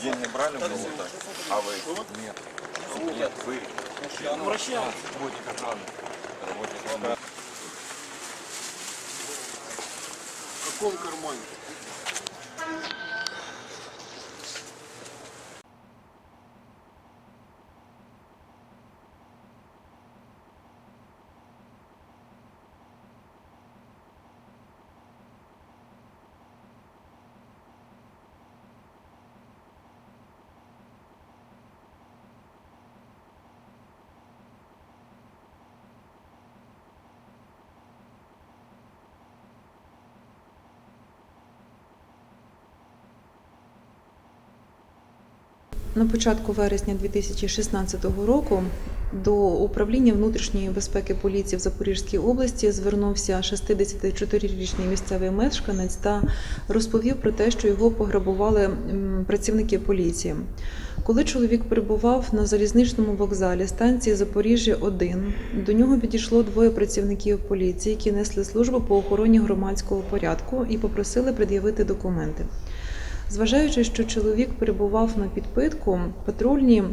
День не брали в кого-то? А вы? Нет. Нет, вы. Обращаемся. Работник охраны. Работник охраны. В каком кармане? На початку вересня 2016 року до управління внутрішньої безпеки поліції в Запорізькій області звернувся 64-річний місцевий мешканець та розповів про те, що його пограбували працівники поліції. Коли чоловік перебував на залізничному вокзалі станції Запоріжжя 1 до нього підійшло двоє працівників поліції, які несли службу по охороні громадського порядку і попросили пред'явити документи. Зважаючи, що чоловік перебував на підпитку, патрульні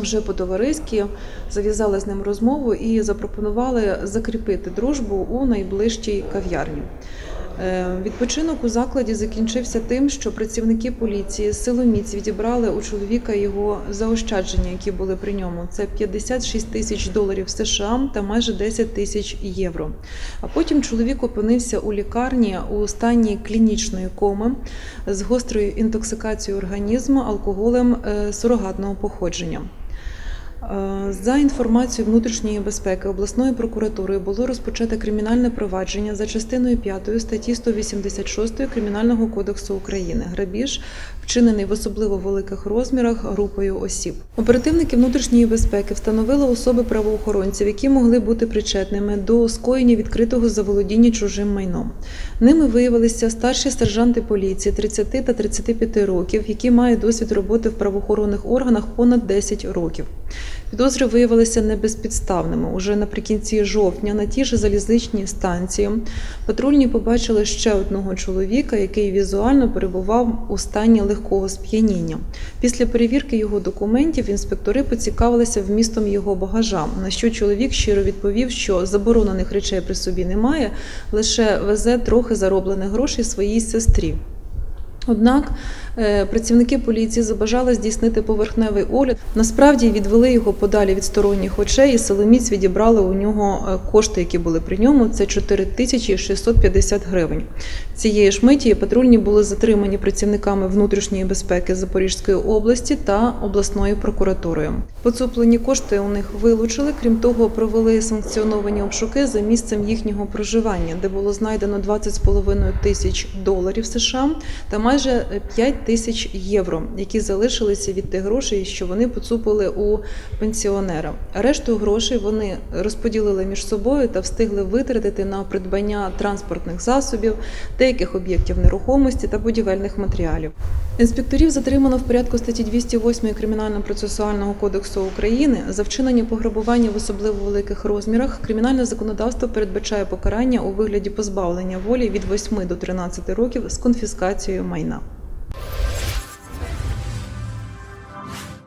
вже по-товариськи зав'язали з ним розмову і запропонували закріпити дружбу у найближчій кав'ярні. Е, Відпочинок у закладі закінчився тим, що працівники поліції силоміць відібрали у чоловіка його заощадження, які були при ньому. Це 56 тисяч доларів США та майже 10 тисяч євро. А потім чоловік опинився у лікарні у стані клінічної коми з гострою інтоксикацією організму алкоголем е, сурогатного походження. Е, За інформацією внутрішньої безпеки обласної прокуратури було розпочате кримінальне провадження за частиною 5 статті 186 Кримінального кодексу України. Грабіж вчинений в особливо великих розмірах групою осіб. Оперативники внутрішньої безпеки встановили особи правоохоронців, які могли бути причетними до скоєння відкритого заволодіння чужим майном. Ними виявилися старші сержанти поліції 30 та 35 років, які мають досвід роботи в правоохоронних органах понад 10 років. Підозри виявилися небезпідставними. Уже наприкінці жовтня на тій же залізничній станції патрульні побачили ще одного чоловіка, який візуально перебував у стані легкого сп'яніння. Після перевірки його документів інспектори поцікавилися вмістом його багажа, на що чоловік щиро відповів, що заборонених речей при собі немає, лише везе трохи зароблених грошей своїй сестрі. Однак е, працівники поліції забажали здійснити поверхневий огляд. Насправді відвели його подалі від сторонніх очей, і силоміць відібрали у нього е, кошти, які були при ньому. Це 4650 гривень. Цієї ж миті патрульні були затримані працівниками внутрішньої безпеки Запорізької області та обласною прокуратурою. Поцуплені кошти у них вилучили. Крім того, провели санкціоновані обшуки за місцем їхнього проживання, де було знайдено 20,5 тисяч доларів США та майже 5 тисяч євро, які залишилися від тих грошей, що вони поцупили у пенсіонера. Решту грошей вони розподілили між собою та встигли витратити на придбання транспортних засобів, деяких об'єктів нерухомості та будівельних матеріалів. Інспекторів затримано в порядку статті 208 Кримінально-процесуального кодексу України за вчинення пограбування в особливо великих розмірах. Кримінальне законодавство передбачає покарання у вигляді позбавлення волі від 8 до 13 років з конфіскацією майна. não.